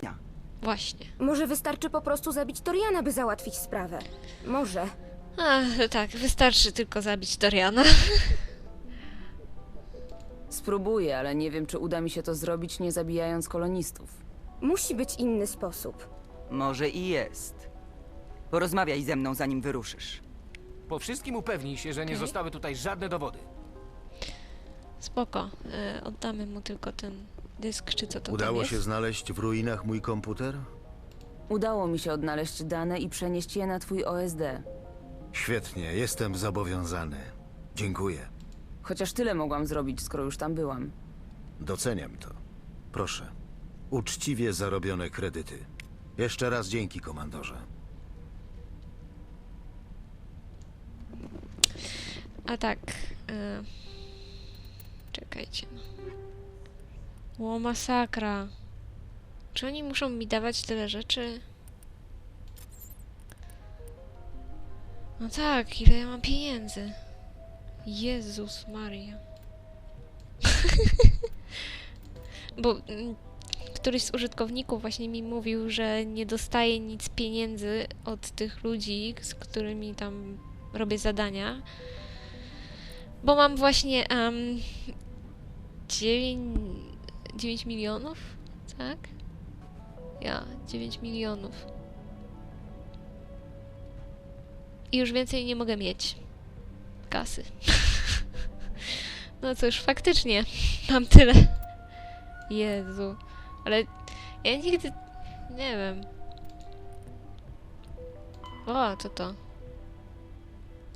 dnia. Właśnie. Może wystarczy po prostu zabić Toriana, by załatwić sprawę. Może. Ach, tak, wystarczy tylko zabić Doriana. Spróbuję, ale nie wiem, czy uda mi się to zrobić, nie zabijając kolonistów. Musi być inny sposób. Może i jest. Porozmawiaj ze mną, zanim wyruszysz. Po wszystkim upewnij się, że nie Okej. zostały tutaj żadne dowody. Spoko. E, oddamy mu tylko ten dysk, czy co to tam Udało jest. się znaleźć w ruinach mój komputer? Udało mi się odnaleźć dane i przenieść je na twój OSD. Świetnie, jestem zobowiązany. Dziękuję. Chociaż tyle mogłam zrobić, skoro już tam byłam. Doceniam to. Proszę. Uczciwie zarobione kredyty. Jeszcze raz dzięki, komandorze. A tak. E... Czekajcie. no. Ło, masakra. Czy oni muszą mi dawać tyle rzeczy? No tak, ile ja mam pieniędzy? Jezus Maria. Bo mm, któryś z użytkowników właśnie mi mówił, że nie dostaje nic pieniędzy od tych ludzi, z którymi tam robię zadania. Bo mam właśnie um, 9, 9 milionów, tak? Ja, 9 milionów. I już więcej nie mogę mieć kasy. no cóż, faktycznie mam tyle. Jezu. Ale ja nigdy... Nie wiem. O, co to?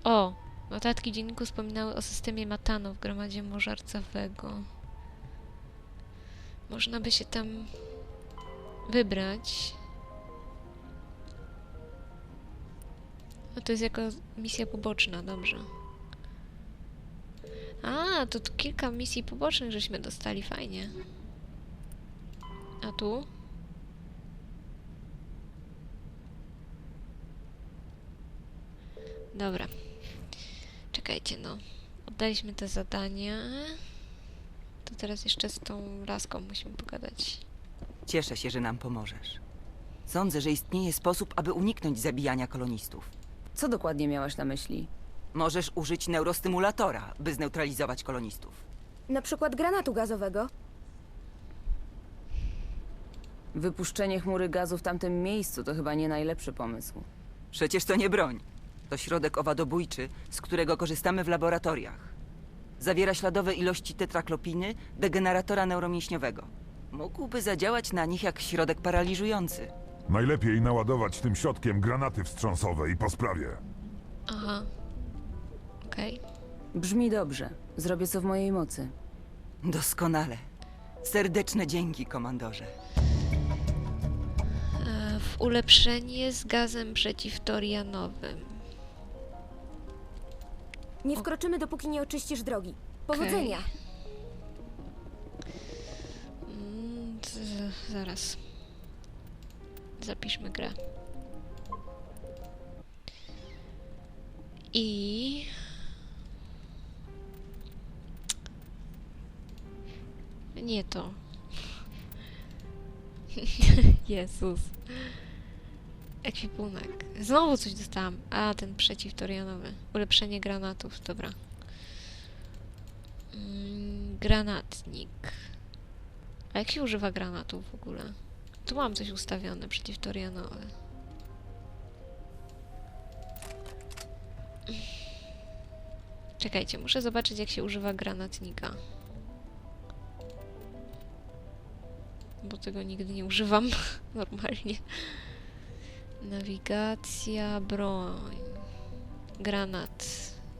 O, notatki dzienniku wspominały o systemie Matano w gromadzie możarcowego. Można by się tam wybrać. A to jest jako misja poboczna, dobrze. A, to tu kilka misji pobocznych żeśmy dostali, fajnie. A tu? Dobra. Czekajcie, no. Oddaliśmy te zadania. To teraz jeszcze z tą laską musimy pogadać. Cieszę się, że nam pomożesz. Sądzę, że istnieje sposób, aby uniknąć zabijania kolonistów. Co dokładnie miałaś na myśli? Możesz użyć neurostymulatora, by zneutralizować kolonistów. Na przykład granatu gazowego. Wypuszczenie chmury gazu w tamtym miejscu to chyba nie najlepszy pomysł. Przecież to nie broń. To środek owadobójczy, z którego korzystamy w laboratoriach. Zawiera śladowe ilości tetraklopiny, degeneratora neuromięśniowego. Mógłby zadziałać na nich jak środek paraliżujący. Najlepiej naładować tym środkiem granaty wstrząsowe i po sprawie. Aha. Okej. Brzmi dobrze. Zrobię co w mojej mocy. Doskonale. Serdeczne dzięki, komandorze. E, W ulepszenie z gazem przeciwtorianowym. Nie wkroczymy, dopóki nie oczyścisz drogi. Powodzenia! Mm, z- zaraz. Zapiszmy grę. I... Nie to. Jezus. Ekwipunek. Znowu coś dostałam. A, ten przeciwtorianowy. Ulepszenie granatów, dobra. Mm, granatnik. A jak się używa granatów w ogóle? Tu mam coś ustawione przeciwtorianowe. Czekajcie, muszę zobaczyć jak się używa granatnika. Bo tego nigdy nie używam normalnie. Nawigacja, broń. Granat.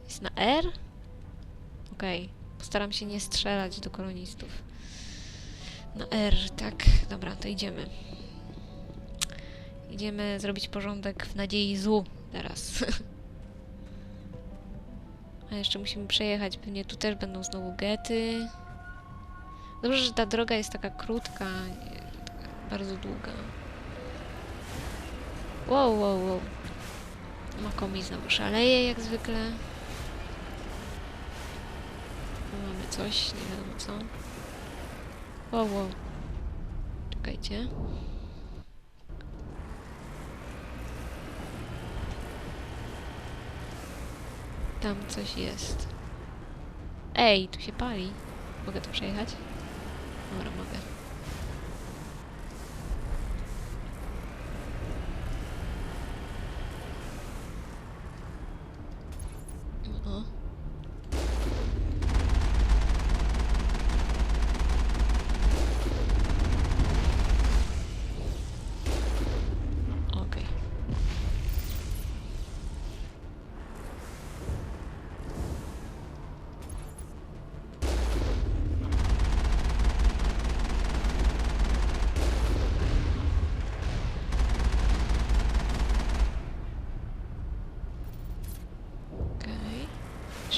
Jest na R? Okej. Postaram się nie strzelać do kolonistów. Na R, tak. Dobra, to idziemy. Idziemy zrobić porządek w nadziei złu teraz. A jeszcze musimy przejechać. Pewnie tu też będą znowu gety. Dobrze, że ta droga jest taka krótka, bardzo długa. Wow, wow, wow. Makomi znowu szaleje jak zwykle. Mamy coś, nie wiadomo co. Wow, wow. Czekajcie. Tam coś jest. Ej, tu się pali. Mogę tu przejechać? Dobra, mogę.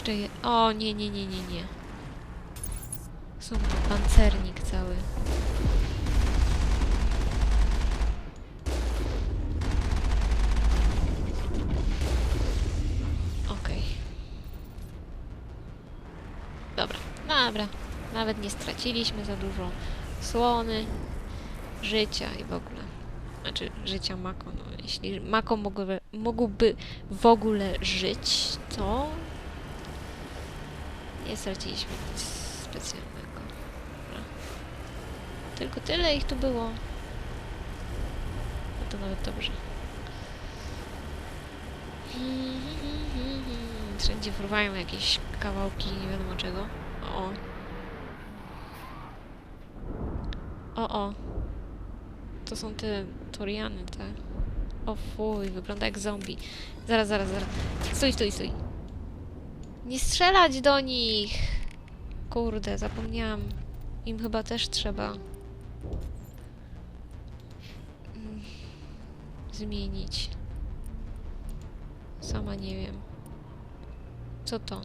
Jeszcze je... O, nie, nie, nie, nie, nie. Są tu pancernik cały. Okej. Dobra, dobra. Nawet nie straciliśmy za dużo słony, życia i w ogóle. Znaczy, życia Mako. No, jeśli Mako mógłby w ogóle żyć, to nie straciliśmy nic specjalnego. Dobra. Tylko tyle ich tu było. No to nawet dobrze. Wszędzie fruwają jakieś kawałki, nie wiadomo czego. O. O, o. To są te Toriany, te. O fuj, wygląda jak zombie. Zaraz, zaraz, zaraz. Stój, stój, stój. Nie strzelać do nich! Kurde, zapomniałam. Im chyba też trzeba... mm, Zmienić. Sama nie wiem. Co to?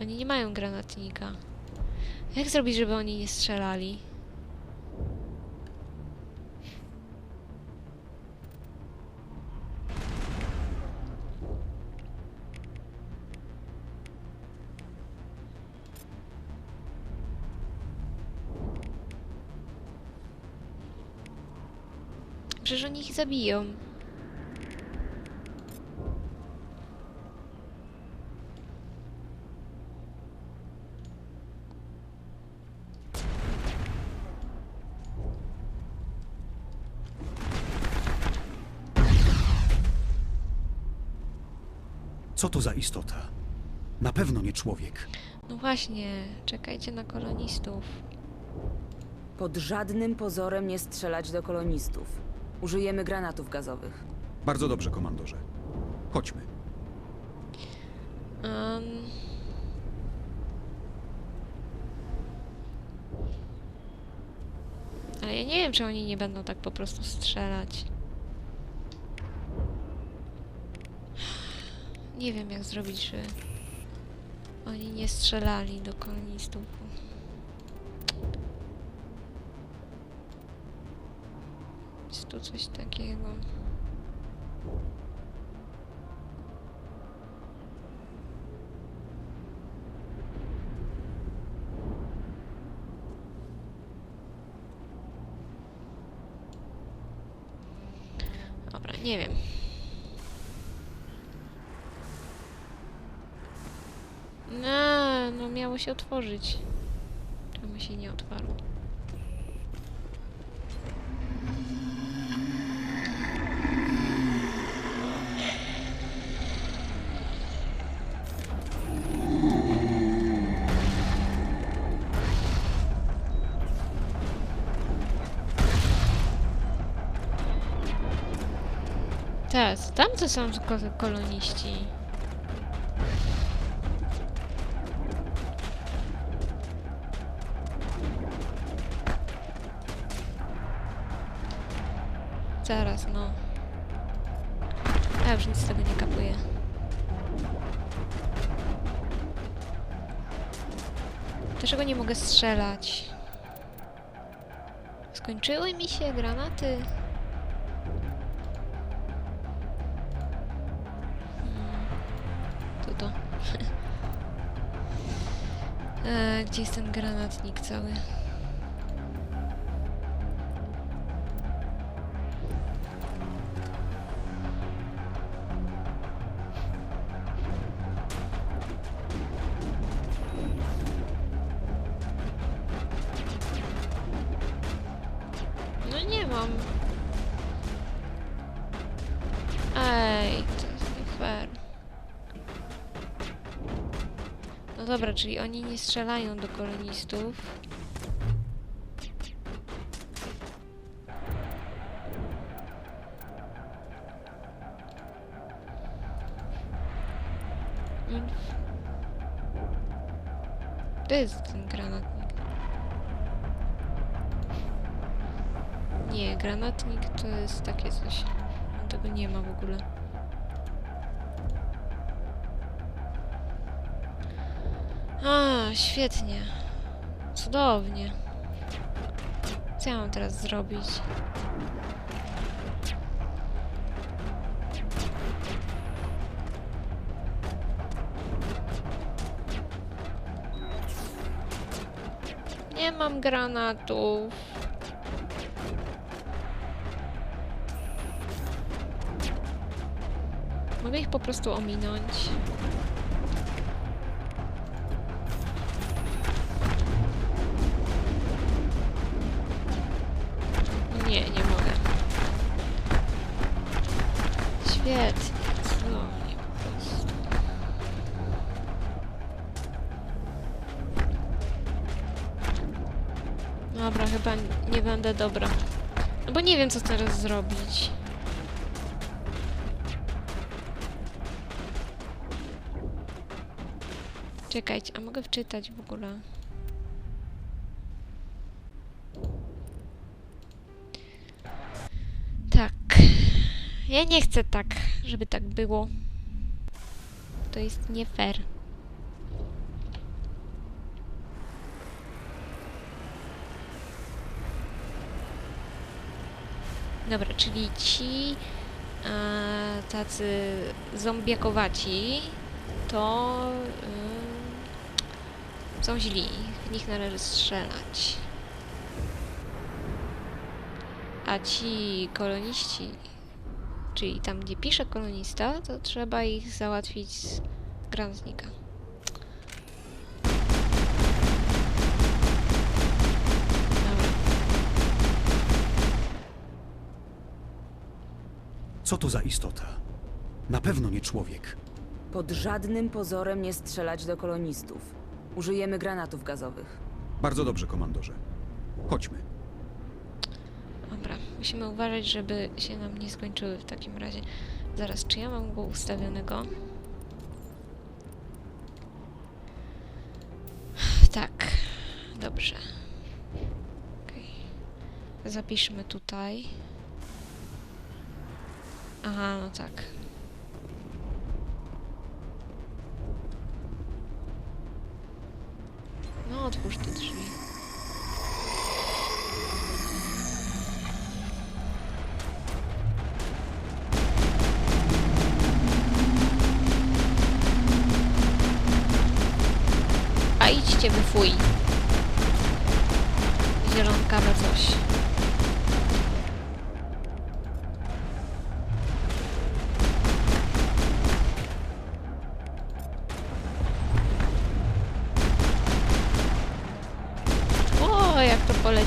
Oni nie mają granatnika. Jak zrobić, żeby oni nie strzelali? Przecież oni ich zabiją. Co to za istota? Na pewno nie człowiek. No właśnie, czekajcie na kolonistów. Pod żadnym pozorem nie strzelać do kolonistów. Użyjemy granatów gazowych. Bardzo dobrze, komandorze. Chodźmy. Um... Ale ja nie wiem, czy oni nie będą tak po prostu strzelać. Nie wiem, jak zrobić, że oni nie strzelali do kolonistów. Coś takiego. Dobra, nie wiem. No, no miało się otworzyć. Czemu się nie otwarło? Teraz, tam to są ko koloniści. Zaraz, no. Ja już nic z tego nie kapuję. Dlaczego nie mogę strzelać? Skończyły mi się granaty. E, gdzie jest ten granatnik cały? Dobra, czyli oni nie strzelają do kolonistów. To jest ten granatnik. Nie, granatnik to jest takie coś. Tego nie ma w ogóle. Świetnie. Cudownie. Co ja mam teraz zrobić? Nie mam granatów. Mogę ich po prostu ominąć. Będę dobra. No bo nie wiem, co teraz zrobić. Czekajcie, a mogę wczytać w ogóle? Tak. Ja nie chcę tak, żeby tak było. To jest nie fair. Dobra, czyli ci e, tacy zombiakowaci to y, są źli. W nich należy strzelać. A ci koloniści, czyli tam gdzie pisze kolonista, to trzeba ich załatwić z granatnika. Dobra. Co to za istota? Na pewno nie człowiek. Pod żadnym pozorem nie strzelać do kolonistów. Użyjemy granatów gazowych. Bardzo dobrze, komandorze. Chodźmy. Dobra, musimy uważać, żeby się nam nie skończyły w takim razie. Zaraz, czy ja mam go ustawionego? Tak, dobrze. Okej. Zapiszmy tutaj. Aha, no tak. No, otwórz te drzwi. A idźcie wy fuj. Zielonkawe coś.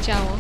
O, jak to poleciało.